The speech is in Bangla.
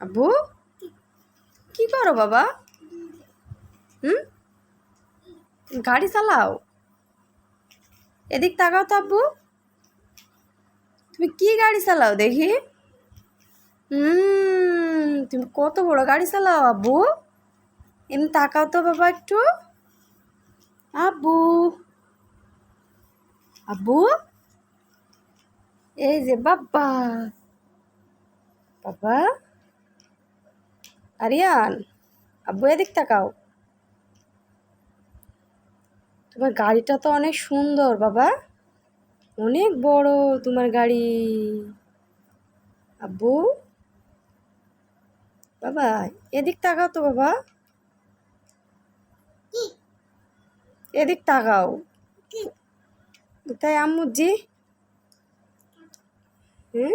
আব্বু? কি করো বাবা? হুম? গাড়ি চালাও। এদিক তাকাও তো আব্বু। তুমি কি গাড়ি চালাও দেখি। তুমি কত বড় গাড়ি চালাও আব্বু। এমনি তাকাও তো বাবা একটু। আব্বু। আব্বু? এই যে বাবা। বাবা? আরিয়ান, আব্বু এদিক তাকাও। তোমার গাড়িটা তো অনেক সুন্দর বাবা। অনেক বড় তোমার গাড়ি। আব্বু? বাবা, এদিক তাকাও তো বাবা। এদিক তাকাও। তাই আম্মু জি। হুম?